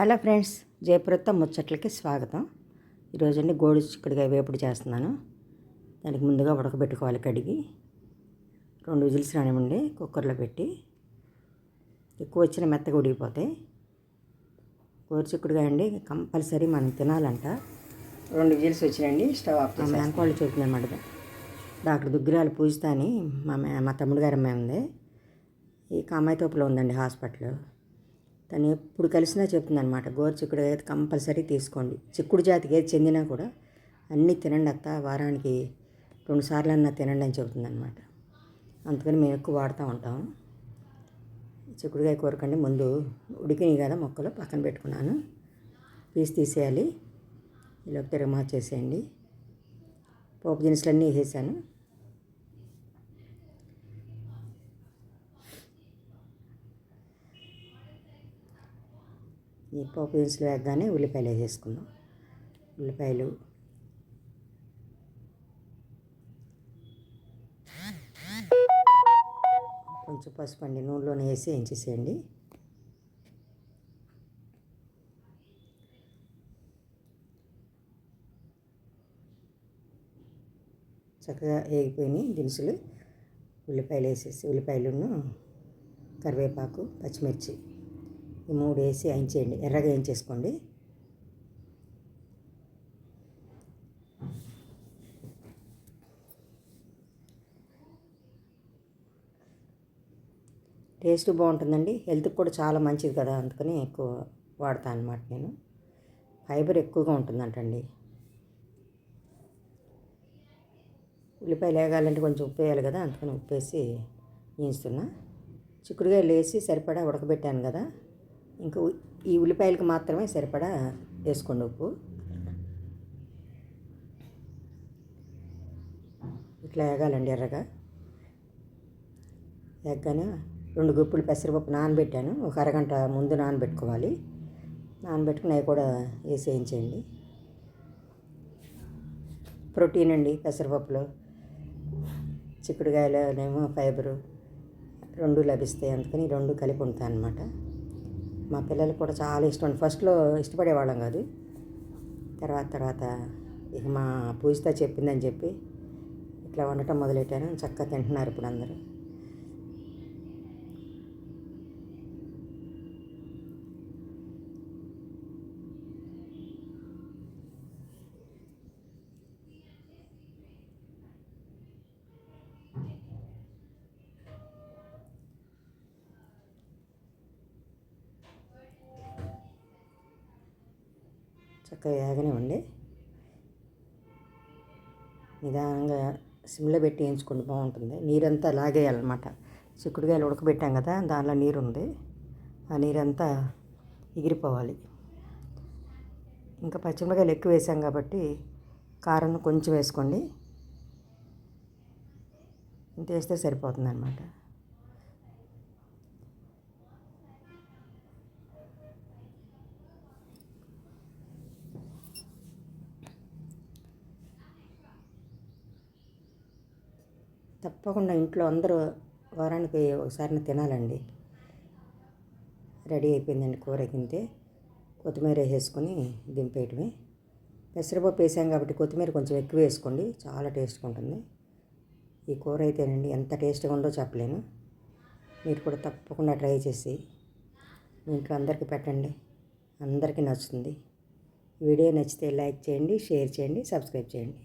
Hello friends జయప్రత్త ముచ్చట్లకి స్వాగతం. ఈరోజు అండి గోడు చిక్కుడుగా వేపుడు చేస్తున్నాను. దానికి ముందుగా ఉడకబెట్టుకోవాలి కడిగి. రెండు విజిల్స్ రానివ్వండి కుక్కర్లో పెట్టి. ఎక్కువ వచ్చిన మెత్తగా ఉడికిపోతాయి. గోరు చిక్కుడుకాయ అండి కంపల్సరీ మనం తినాలంట. రెండు విజిల్స్ వచ్చినాయండి స్టవ్ ఆఫ్ చేసి వెనకాళ్ళు చెబుతుందన్నమాట డాక్టర్ దుగ్గిరాలు పూజిస్తా అని మా మే- మా తమ్ముడు గారు అమ్మాయి ఉంది. ఈ కామాయి తోపులో ఉందండి హాస్పిటల్. తను ఎప్పుడు కలిసినా చెప్తుంది అనమాట గోరు చిక్కుడు అయితే కంపల్సరీ తీసుకోండి. చిక్కుడు జాతికి ఏది చెందినా కూడా అన్నీ తినండి అత్త వారానికి రెండు సార్లు అన్నా తినండి అని చెబుతుంది అనమాట అందుకని మేము ఎక్కువ వాడుతూ ఉంటాం. చిక్కుడుకాయ కూరకండి. ముందు ఉడికినాయి కదా మొక్కలు పక్కన పెట్టుకున్నాను. పీస్ తీసేయాలి. ఇలా తిరగమా చేసేయండి పోపు దినుసులన్నీ వేసేసాను. ఈ పోపు దినుసులు వేగగానే ఉల్లిపాయలు వేసేసుకుందాం. ఉల్లిపాయలు. కొంచెం పసుపు అండి నూనెలోనే వేసి వేయించేసేయండి. చక్కగా వేగిపోయినాయి దినుసులు. ఉల్లిపాయలు వేసేసి ఉల్లిపాయలను కరివేపాకు పచ్చిమిర్చి. ఈ మూడు వేసి వేయించేయండి ఎర్రగా వేయించేసుకోండి టేస్ట్ బాగుంటుందండి. హెల్త్కి కూడా చాలా మంచిది కదా అందుకని ఎక్కువ వాడతాను అనమాట నేను. ఫైబర్ ఎక్కువగా ఉంటుందంటండి. ఉల్లిపాయలు వేగాలంటే కొంచెం ఉప్పు వేయాలి కదా అందుకని ఉప్పు వేసి వేయిస్తున్నా చిక్కుడుకాయలు వేసి సరిపడా ఉడకబెట్టాను కదా. ఇంకా ఈ ఉల్లిపాయలకు మాత్రమే సరిపడా వేసుకోండి ఉప్పు. ఇట్లా వేగాలండి ఎర్రగా. వేగగానే రెండు గుప్పులు పెసరపప్పు నానబెట్టాను. ఒక అరగంట ముందు నానబెట్టుకోవాలి. నానబెట్టుకుని అవి కూడా వేసేయించేయండి ప్రోటీన్ అండి పెసరపప్పులో. చిక్కుడుకాయలోనేమో ఫైబరు రెండు లభిస్తాయి అందుకని రెండు కలిపి ఉంటాయి అనమాట మా పిల్లలకు కూడా చాలా ఇష్టం ఫస్ట్లో ఇష్టపడేవాళ్ళం కాదు. తర్వాత తర్వాత ఇక మా పూజిత చెప్పిందని చెప్పి ఇట్లా వండటం మొదలెట్టాను చక్కగా తింటున్నారు ఇప్పుడు అందరూ. చక్కగా వేగనివ్వండి. నిదానంగా సిమ్లో పెట్టి వేయించుకోండి బాగుంటుంది. నీరంతా లాగేయాలన్నమాట. చిక్కుడుకాయలు ఉడకబెట్టాం కదా దానిలో నీరు ఉంది ఆ నీరంతా ఎగిరిపోవాలి. ఇంకా పచ్చిమిరకాయలు ఎక్కువ వేసాం కాబట్టి కారం కొంచెం వేసుకోండి. ఇంత వేస్తే సరిపోతుంది అనమాట తప్పకుండా ఇంట్లో అందరూ వారానికి ఒకసారి తినాలండి. రెడీ అయిపోయిందండి కూర కింతే కొత్తిమీర వేసేసుకొని దింపేయటమే. పెసరపప్పు వేసాం కాబట్టి కొత్తిమీర కొంచెం ఎక్కువ వేసుకోండి చాలా టేస్ట్గా ఉంటుంది. ఈ కూర అయితేనండి ఎంత టేస్ట్గా ఉందో చెప్పలేను. మీరు కూడా తప్పకుండా ట్రై చేసి మీ ఇంట్లో అందరికీ పెట్టండి. అందరికీ నచ్చుతుంది. వీడియో నచ్చితే లైక్ చేయండి షేర్ చేయండి సబ్స్క్రైబ్ చేయండి.